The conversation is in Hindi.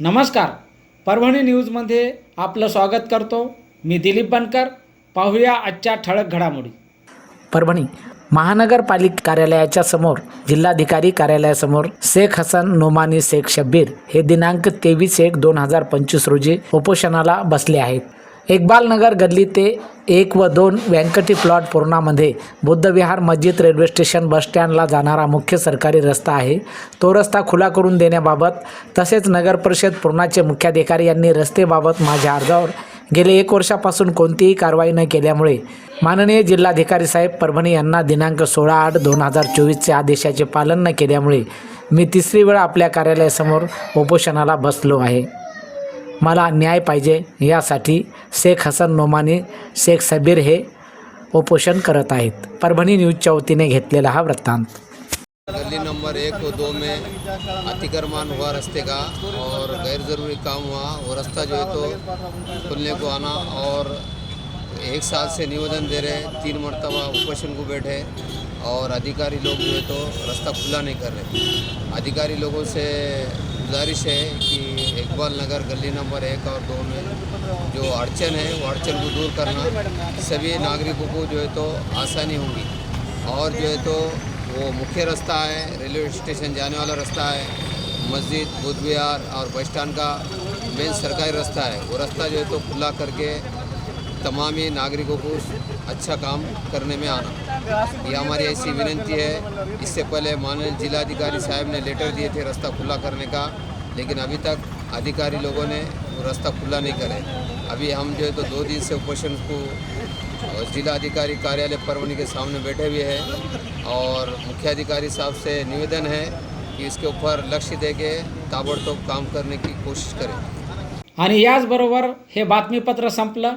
नमस्कार. परभणी न्यूजमध्ये आपलं स्वागत करतो. मी दिलीप बनकर. पाहूया आजच्या ठळक घडामोडी. परभणी महानगरपालिका कार्यालयाच्या समोर जिल्हाधिकारी कार्यालयासमोर शेख हसन नोमानी शेख शब्बीर हे दिनांक तेवीस एक दोन हजार पंचवीस रोजी उपोषणाला बसले आहेत. इकबालनगर गल्ली ते एक व दोन व्यंकटी प्लॉट पूर्णामध्ये बुद्धविहार मस्जिद रेल्वे स्टेशन बस स्टँडला जाणारा मुख्य सरकारी रस्ता आहे. तो रस्ता खुला करून देण्याबाबत तसेच नगर परिषद पूर्णाचे मुख्याधिकारी यांनी रस्तेबाबत माझ्या अर्जावर गेले एक वर्षापासून कोणतीही कारवाई न केल्यामुळे माननीय जिल्हाधिकारी साहेब परभणी यांना दिनांक सोळा आठ दोन हजार चोवीसच्या आदेशाचे पालन न केल्यामुळे मी तिसरी वेळा आपल्या कार्यालयासमोर उपोषणाला बसलो आहे. मला न्याय पाहिजे यासाठी शेख हसन नोमानी, शेख सबीर हे उपोषण करत आहेत. परभणी न्यूजच्या वतीने घेतलेला हा वृत्तांत. गली नंबर एक और दो में अतिक्रमण हुआ रास्ते का और गैर ज़रूरी काम हुआ वो रास्ता जो है तो खुलने को आना और एक साल से निवेदन दे रहे तीन मरतबा उपोषण को बैठे और अधिकारी लोग जो है तो रास्ता खुला नहीं कर रहे। अधिकारी लोगों से गुजारिश है कि इकबाल नगर गली नंबर एक और दो में जो अड़चन है, वो अड़चन को दूर करना। सभी नागरिकों को जो है तो आसानी होगी। और जो है तो वो मुख्य रास्ता है, रेलवे स्टेशन जाने वाला रास्ता है, मस्जिद बुद्ध विहार और बस स्टैंड का मेन सरकारी रास्ता है। वो रास्ता जो है तो खुला करके तमाम नागरिकों को अच्छा काम करने में आना। ये हमारी ऐसी विनंती है। इससे पहले माननीय जिलाधिकारी साहब ने लेटर दिए थे रास्ता खुला करने का, लेकिन अभी तक अधिकारी लोगों ने रास्ता खुला नहीं करे। अभी हम जो है तो दो दिन से उपोषण को और जिलाधिकारी कार्यालय परवनी के सामने बैठे हुए हैं और मुख्याधिकारी साहब से निवेदन है कि इसके ऊपर लक्ष्य दे के ताबड़तोब काम करने की कोशिश करें। आणि याचबरोबर हे बातमीपत्र संपलं